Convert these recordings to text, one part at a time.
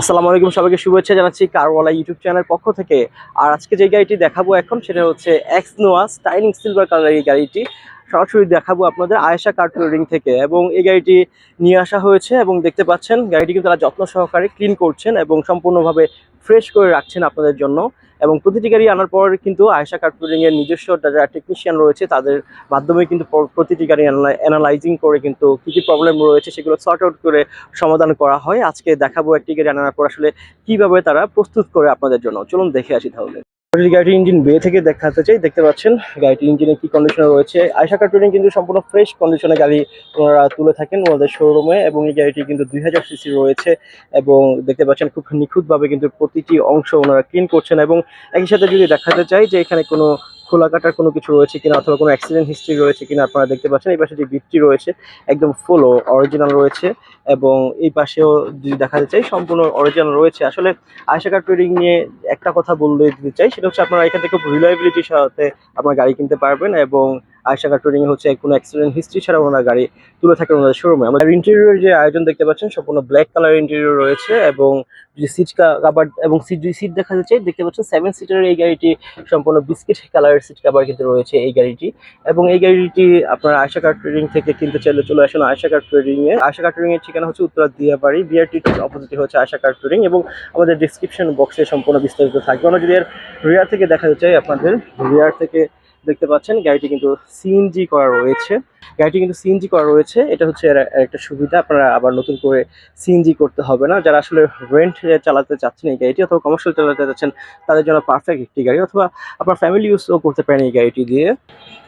আসসালামু আলাইকুম সবাইকে শুভেচ্ছা জানাচ্ছি কারওয়ালা ইউটিউব চ্যানেলের পক্ষ থেকে। আর আজকে যে গাড়িটি দেখাবো এখন সেটা হচ্ছে এক্স নোয়া স্টাইলিং সিলভার কালারের এই গাড়িটি। সরাসরি দেখাবো আপনাদের আয়েশা কার ট্রেডিং থেকে। এবং এই গাড়িটি নিয়ে আসা হয়েছে এবং দেখতে পাচ্ছেন, গাড়িটি কিন্তু তারা যত্ন সহকারে ক্লিন করছেন এবং সম্পূর্ণভাবে ফ্রেশ করে রাখছেন আপনাদের জন্য। এবং প্রতিটি গাড়ি আনার পর কিন্তু আয়েশা ট্রেডিং এর নিজস্ব যারা টেকনিশিয়ান রয়েছে, তাদের মাধ্যমে কিন্তু প্রতিটি গাড়ি অ্যানালাইজিং করে কিন্তু কী কী প্রবলেম রয়েছে সেগুলো সর্ট আউট করে সমাধান করা হয়। আজকে দেখাবো একটি গাড়ি আনার পর আসলে কীভাবে তারা প্রস্তুত করে আপনাদের জন্য। চলুন দেখে আসি তাহলে। গাড়িটির ইঞ্জিন বে থেকে দেখাতে চাই, দেখতে পাচ্ছেন গাড়িটির ইঞ্জিনে কি কন্ডিশনে রয়েছে। আয়সা কার্টুনিং কিন্তু সম্পূর্ণ ফ্রেশ কন্ডিশনে গাড়ি ওনারা তুলে থাকেন ওনাদের শোরুমে এবং এই গাড়িটি কিন্তু দুই হাজার সিসি রয়েছে এবং দেখতে পাচ্ছেন খুব নিখুঁতভাবে কিন্তু প্রতিটি অংশ ওনারা ক্লিন করছেন এবং একই সাথে যদি দেখাতে চাই যে এখানে কোনো খোলা কাটার কোনো কিছু রয়েছে কিনা অথবা কোনো অ্যাক্সিডেন্ট হিস্ট্রি রয়েছে কিনা আপনারা দেখতে পাচ্ছেন, এই পাশে যে বিটটি রয়েছে, একদম ফুল অরিজিনাল রয়েছে এবং এই পাশেও যদি দেখাতে চাই সম্পূর্ণ অরিজিনাল রয়েছে। আসলে আয়সা কার ট্রেডিং নিয়ে একটা কথা বললে দিতে চাই, সেটা হচ্ছে আপনারা এখান থেকে রিলায়েবিলিটির সাথে আপনার গাড়ি কিনতে পারবেন এবং আয়সা কার ট্রেডিং হচ্ছে কোনো অ্যাক্সিডেন্ট হিস্ট্রি ছাড়া ওনার গাড়ি তুলে থাকেন ওনাদের শোরুমে আমাদের ইন্টেরিয়র যে আয়োজন দেখতে পাচ্ছেন, সম্পূর্ণ ব্ল্যাক কালার ইন্টেরিয়র রয়েছে এবং যদি সিট কাভার এবং সিট যদি সিট দেখা যাচ্ছে, দেখতে পাচ্ছেন সেভেন সিটারের এই গাড়িটি, সম্পূর্ণ বিস্কিট কালারের সিট কাভার কিন্তু রয়েছে এই গাড়িটি। এবং এই গাড়িটি আপনার আয়সা কার ট্রেডিং থেকে কিনতে চাইলে চলে আসুন আয়সা কার ট্রেডিং এ। আয়সা কার ট্রেডিং এর ঠিকানা হচ্ছে উত্তরা দিয়াবাড়ি বিআরটি অপোজিটে হচ্ছে আয়সা কার ট্রেডিং এবং আমাদের ডিসক্রিপশন বক্সে সম্পূর্ণ বিস্তারিত থাকবে। আমরা যদি এর রিয়ার থেকে দেখা যাচ্ছে আপনাদের রিয়ার থেকে দেখতে পাচ্ছেন, গাড়িটি কিন্তু সিএনজি করা রয়েছে। গাড়িটি কিন্তু সিএনজি করা রয়েছে, এটা হচ্ছে একটা সুবিধা, আপনারা আবার নতুন করে সিএনজি করতে হবে না। যারা আসলে রেন্ট চালাতে চাচ্ছেন এই গাড়িটি অথবা কমার্শিয়াল চালাতে চাচ্ছেন, তাদের জন্য পারফেক্ট একটি গাড়ি অথবা আপনার ফ্যামিলি ইউজও করতে পারেন এই গাড়িটি দিয়ে।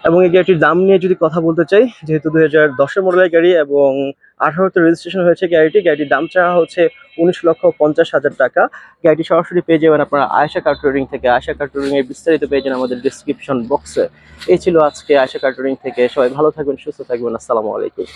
এবং এই গাড়িটির দাম নিয়ে যদি কথা বলতে চাই, যেহেতু দু হাজার দশের মডেলের গাড়ি এবং আঠারোতে রেজিস্ট্রেশন হয়েছে গাড়িটি। গাড়িটির দাম চাওয়া হচ্ছে উনিশ লক্ষ পঞ্চাশ হাজার টাকা। গাড়িটি সরাসরি পেয়ে যাবেন আপনারা আয়সা কার ট্রেডিং থেকে। আয়সা কার এর বিস্তারিত পেয়ে যান আমাদের ডিসক্রিপশন বক্সে এই ছিল আজকে আয়সা কার ট্রেডিং থেকে। সবাই ভালো থাকবেন, সুস্থ থাকবেন। আসসালামু আলাইকুম।